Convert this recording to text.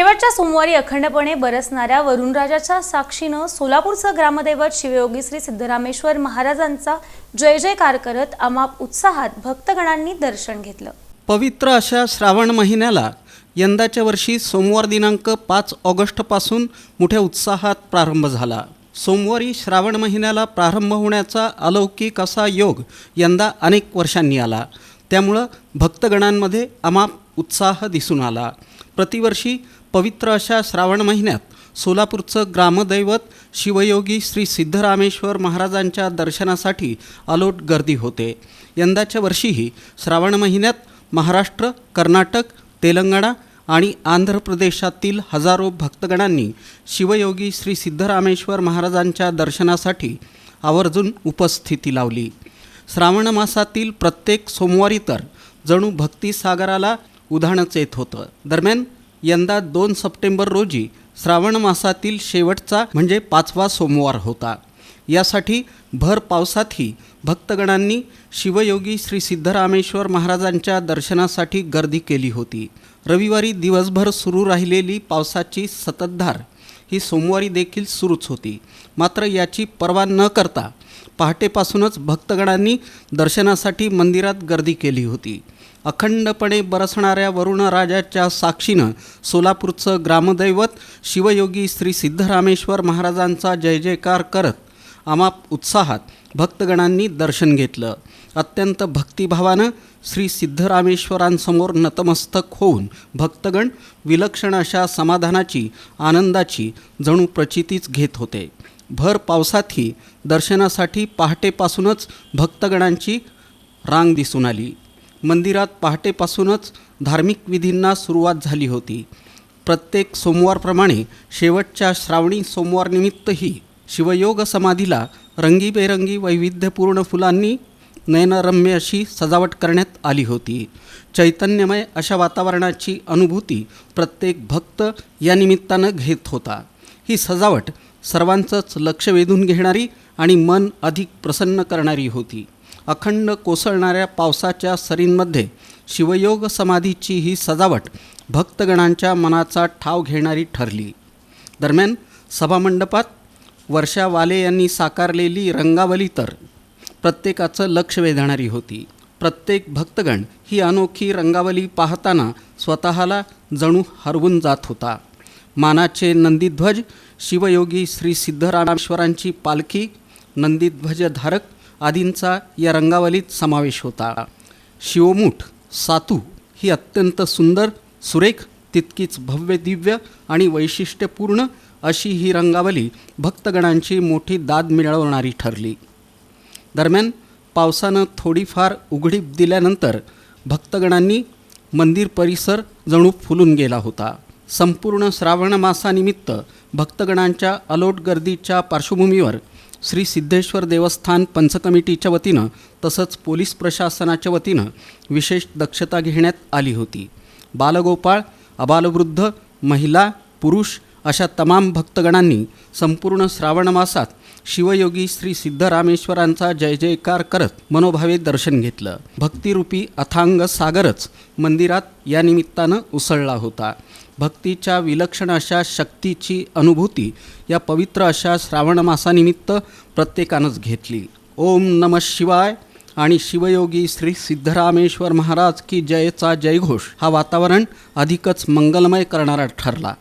शेवटच्या सोमवारी अखंडपणे बरसणाऱ्या वरुणराजाच्या साक्षीनं सोलापूरचं ग्रामदैवत शिवयोगी श्री सिद्धरामेश्वर महाराजांचा जय जयकार करत अमाप उत्साहात भक्तगणांनी दर्शन घेतलं. पवित्र अशा श्रावण महिन्याला यंदाच्या वर्षी सोमवार दिनांक पाच ऑगस्टपासून मोठ्या उत्साहात प्रारंभ झाला. सोमवारी श्रावण महिन्याला प्रारंभ होण्याचा अलौकिक असा योग यंदा अनेक वर्षांनी आला. त्यामुळं भक्तगणांमध्ये अमाप उत्साह दिसून आला. प्रतिवर्षी पवित्र अशा श्रावण महिन्यात सोलापूरचं ग्रामदैवत शिवयोगी श्री सिद्धरामेश्वर महाराजांच्या दर्शनासाठी अलोट गर्दी होते. यंदाच्या वर्षीही श्रावण महिन्यात महाराष्ट्र कर्नाटक तेलंगणा आणि आंध्र प्रदेशातील हजारो भक्तगणांनी शिवयोगी श्री सिद्धरामेश्वर महाराजांच्या दर्शनासाठी आवर्जून उपस्थिती लावली. श्रावण मासातील प्रत्येक सोमवारी तर जणू भक्तिसागराला उधाणच येत होतं. दरम्यान यंदा दोन सप्टेंबर रोजी श्रावण मासातील शेवटचा म्हणजे पाचवा सोमवार होता. यासाठी भर पावसातही भक्तगणांनी शिवयोगी श्री सिद्धरामेश्वर महाराजांच्या दर्शनासाठी गर्दी केली होती. रविवारी दिवसभर सुरू राहिलेली पावसाची सततधार ही सोमवारी देखील सुरूच होती. मात्र याची पर्वा न करता पहाटेपासूनच भक्तगणांनी दर्शनासाठी मंदिरात गर्दी केली होती. अखंडपणे बरसणाऱ्या वरुणराजाच्या साक्षीनं सोलापूरचं ग्रामदैवत शिवयोगी श्री सिद्धरामेश्वर महाराजांचा जय जयकार करत अमाप उत्साहात भक्तगणांनी दर्शन घेतलं. अत्यंत भक्तिभावानं श्री सिद्धरामेश्वरांसमोर नतमस्तक होऊन भक्तगण विलक्षण अशा समाधानाची आनंदाची जणू प्रचितीच घेत होते. भर पावसातही दर्शनासाठी पहाटेपासूनच भक्तगणांची रांग दिसून आली. मंदिरात पहाटेपासूनच धार्मिक विधींना सुरुवात झाली होती. प्रत्येक सोमवारप्रमाणे शेवटच्या श्रावणी सोमवारनिमित्तही शिवयोग समाधीला रंगीबेरंगी वैविध्यपूर्ण फुलांनी नयनरम्य अशी सजावट करण्यात आली होती. चैतन्यमय अशा वातावरणाची अनुभूती प्रत्येक भक्त या निमित्तानं घेत होता. ही सजावट सर्वांचंच लक्ष वेधून घेणारी आणि मन अधिक प्रसन्न करणारी होती. अखंड कोसळणाऱ्या पावसाच्या सरींमध्ये शिवयोग समाधीची ही सजावट भक्तगणांच्या मनाचा ठाव घेणारी ठरली. दरम्यान सभामंडपात वर्षा वाले यांनी साकारलेली रंगावली तर प्रत्येकाचं लक्ष वेधणारी होती. प्रत्येक भक्तगण ही अनोखी रंगावली पाहताना स्वतःला जणू हरवून जात होता. मानाचे नंदीध्वज शिवयोगी श्री सिद्धरामेश्वरांची पालखी नंदीध्वजधारक आदींचा या रंगावलीत समावेश होता. शिवमूठ सातू ही अत्यंत सुंदर सुरेख तितकीच भव्य दिव्य आणि वैशिष्ट्यपूर्ण अशी ही रंगावली भक्तगणांची मोठी दाद मिळवणारी ठरली. दरम्यान पावसानं थोडीफार उघडीप दिल्यानंतर भक्तगणांनी मंदिर परिसर जणू फुलून गेला होता. संपूर्ण श्रावण मासानिमित्त भक्तगणांच्या अलोट गर्दीच्या पार्श्वभूमीवर श्री सिद्धेश्वर देवस्थान पंचकमिटीच्या वतीनं तसंच पोलीस प्रशासनाच्या वतीनं विशेष दक्षता घेण्यात आली होती. बालगोपाळ अबालवृद्ध महिला पुरुष अशा तमाम भक्तगणांनी संपूर्ण श्रावण मासात शिवयोगी श्री सिद्धरामेश्वरांचा जय जयकार करत मनोभावे दर्शन घेतलं. भक्तिरूपी अथांग सागरच मंदिरात या निमित्तानं उसळला होता. भक्तीच्या विलक्षण अशा शक्तीची अनुभूती या पवित्र अशा श्रावण मासानिमित्त प्रत्येकानंच घेतली. ओम नम शिवाय आणि शिवयोगी श्री सिद्धरामेश्वर महाराज की जयचा जयघोष हा वातावरण अधिकच मंगलमय करणारा ठरला.